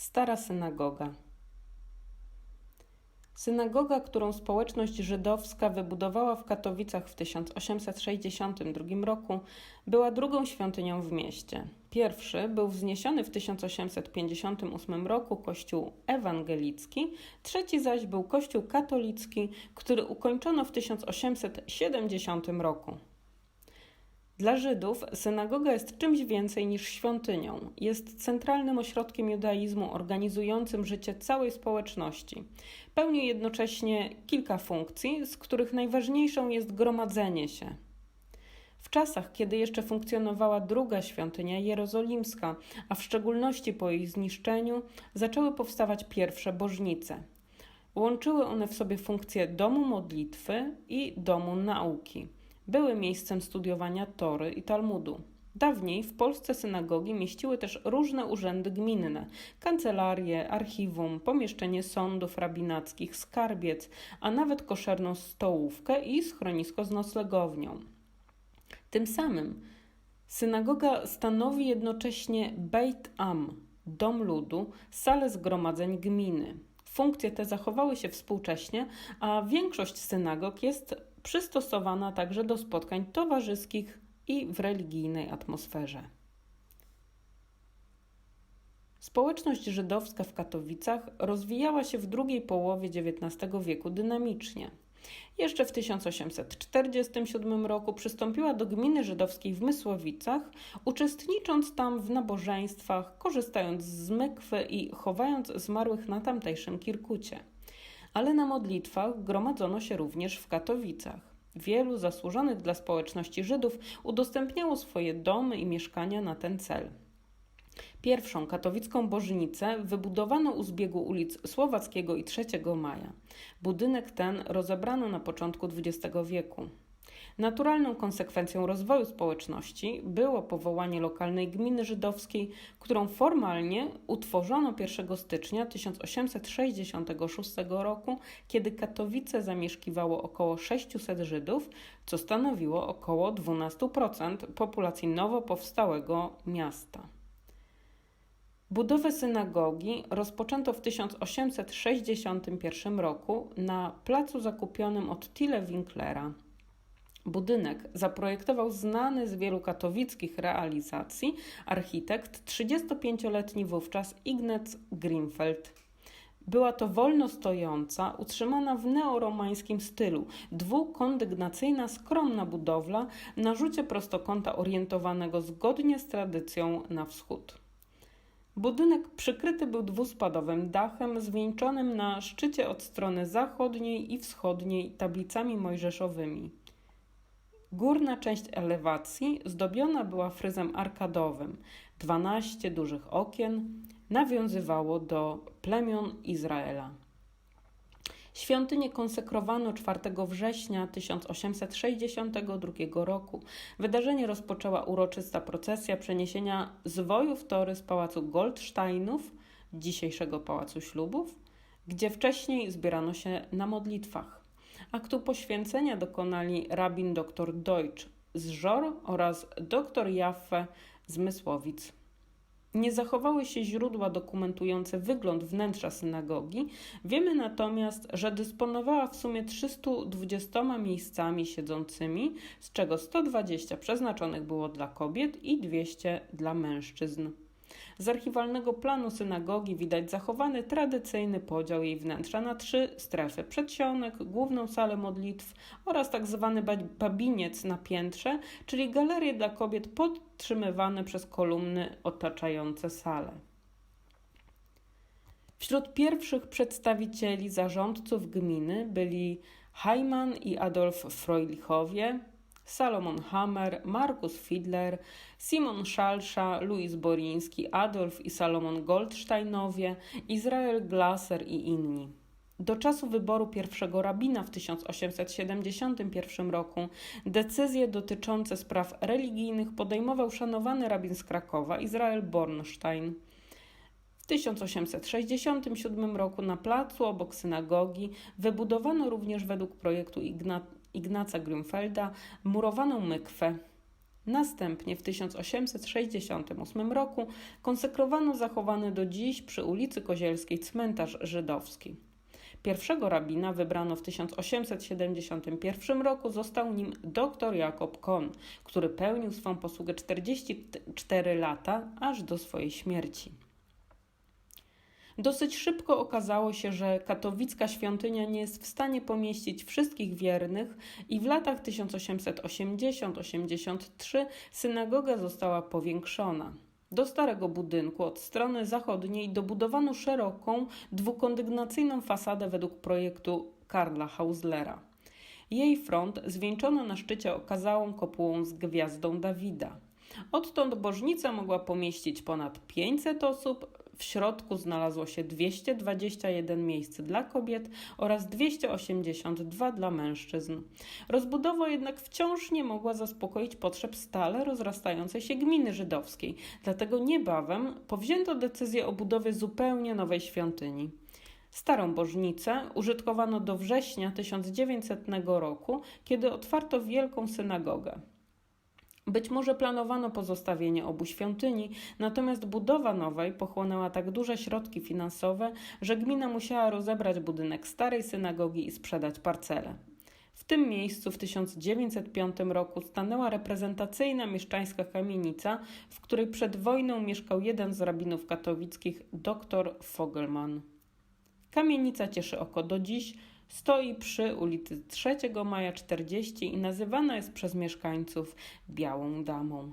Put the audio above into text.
Stara synagoga. Synagoga, którą społeczność żydowska wybudowała w Katowicach w 1862 roku, była drugą świątynią w mieście. Pierwszy był wzniesiony w 1858 roku kościół ewangelicki, trzeci zaś był kościół katolicki, który ukończono w 1870 roku. Dla Żydów synagoga jest czymś więcej niż świątynią. Jest centralnym ośrodkiem judaizmu organizującym życie całej społeczności. Pełni jednocześnie kilka funkcji, z których najważniejszą jest gromadzenie się. W czasach, kiedy jeszcze funkcjonowała druga świątynia jerozolimska, a w szczególności po jej zniszczeniu, zaczęły powstawać pierwsze bożnice. Łączyły one w sobie funkcje domu modlitwy i domu nauki były miejscem studiowania Tory i Talmudu. Dawniej w Polsce synagogi mieściły też różne urzędy gminne, kancelarie, archiwum, pomieszczenie sądów rabinackich, skarbiec, a nawet koszerną stołówkę i schronisko z noclegownią. Tym samym synagoga stanowi jednocześnie Beit Am, dom ludu, salę zgromadzeń gminy. Funkcje te zachowały się współcześnie, a większość synagog jest przystosowana także do spotkań towarzyskich i w religijnej atmosferze. Społeczność żydowska w Katowicach rozwijała się w drugiej połowie XIX wieku dynamicznie. Jeszcze w 1847 roku przystąpiła do gminy żydowskiej w Mysłowicach, uczestnicząc tam w nabożeństwach, korzystając z mykwy i chowając zmarłych na tamtejszym Kirkucie. Ale na modlitwach gromadzono się również w Katowicach. Wielu zasłużonych dla społeczności Żydów udostępniało swoje domy i mieszkania na ten cel. Pierwszą katowicką bożnicę wybudowano u zbiegu ulic Słowackiego i 3 Maja. Budynek ten rozebrano na początku XX wieku. Naturalną konsekwencją rozwoju społeczności było powołanie lokalnej gminy żydowskiej, którą formalnie utworzono 1 stycznia 1866 roku, kiedy Katowice zamieszkiwało około 600 Żydów, co stanowiło około 12% populacji nowo powstałego miasta. Budowę synagogi rozpoczęto w 1861 roku na placu zakupionym od Tille Winklera. Budynek zaprojektował znany z wielu katowickich realizacji architekt 35-letni wówczas Ignaz Grimfeld. Była to wolno stojąca, utrzymana w neoromańskim stylu, dwukondygnacyjna, skromna budowla na rzucie prostokąta orientowanego zgodnie z tradycją na wschód. Budynek przykryty był dwuspadowym dachem zwieńczonym na szczycie od strony zachodniej i wschodniej tablicami mojżeszowymi. Górna część elewacji zdobiona była fryzem arkadowym. Dwanaście dużych okien nawiązywało do plemion Izraela. Świątynię konsekrowano 4 września 1862 roku. Wydarzenie rozpoczęła uroczysta procesja przeniesienia zwojów tory z pałacu Goldsteinów, dzisiejszego pałacu ślubów, gdzie wcześniej zbierano się na modlitwach. Aktu poświęcenia dokonali rabin dr Deutsch z Żor oraz dr Jaffe z Mysłowic. Nie zachowały się źródła dokumentujące wygląd wnętrza synagogi. Wiemy natomiast, że dysponowała w sumie 320 miejscami siedzącymi, z czego 120 przeznaczonych było dla kobiet i 200 dla mężczyzn. Z archiwalnego planu synagogi widać zachowany tradycyjny podział jej wnętrza na trzy strefy: przedsionek, główną salę modlitw oraz tak zwany babiniec na piętrze, czyli galerie dla kobiet podtrzymywane przez kolumny otaczające salę. Wśród pierwszych przedstawicieli zarządców gminy byli Heimann i Adolf Freulichowie, Salomon Hammer, Markus Fiedler, Simon Szalsza, Louis Boriński, Adolf i Salomon Goldsteinowie, Izrael Glaser i inni. Do czasu wyboru pierwszego rabina w 1871 roku decyzje dotyczące spraw religijnych podejmował szanowany rabin z Krakowa Izrael Bornstein. W 1867 roku na placu obok synagogi wybudowano również według projektu Ignaca Grünfelda murowaną mykwę. Następnie w 1868 roku konsekrowano zachowany do dziś przy ulicy Kozielskiej cmentarz żydowski. Pierwszego rabina wybrano w 1871 roku, został nim dr Jakob Kohn, który pełnił swą posługę 44 lata aż do swojej śmierci. Dosyć szybko okazało się, że katowicka świątynia nie jest w stanie pomieścić wszystkich wiernych i w latach 1880-83 synagoga została powiększona. Do starego budynku od strony zachodniej dobudowano szeroką, dwukondygnacyjną fasadę według projektu Karla Hauslera. Jej front zwieńczono na szczycie okazałą kopułą z gwiazdą Dawida. Odtąd bożnica mogła pomieścić ponad 500 osób, w środku znalazło się 221 miejsc dla kobiet oraz 282 dla mężczyzn. Rozbudowa jednak wciąż nie mogła zaspokoić potrzeb stale rozrastającej się gminy żydowskiej, dlatego niebawem powzięto decyzję o budowie zupełnie nowej świątyni. Starą bożnicę użytkowano do września 1900 roku, kiedy otwarto wielką synagogę. Być może planowano pozostawienie obu świątyni, natomiast budowa nowej pochłonęła tak duże środki finansowe, że gmina musiała rozebrać budynek starej synagogi i sprzedać parcelę. W tym miejscu w 1905 roku stanęła reprezentacyjna mieszczańska kamienica, w której przed wojną mieszkał jeden z rabinów katowickich, dr Fogelman. Kamienica cieszy oko do dziś, stoi przy ulicy 3 Maja 40 i nazywana jest przez mieszkańców Białą Damą.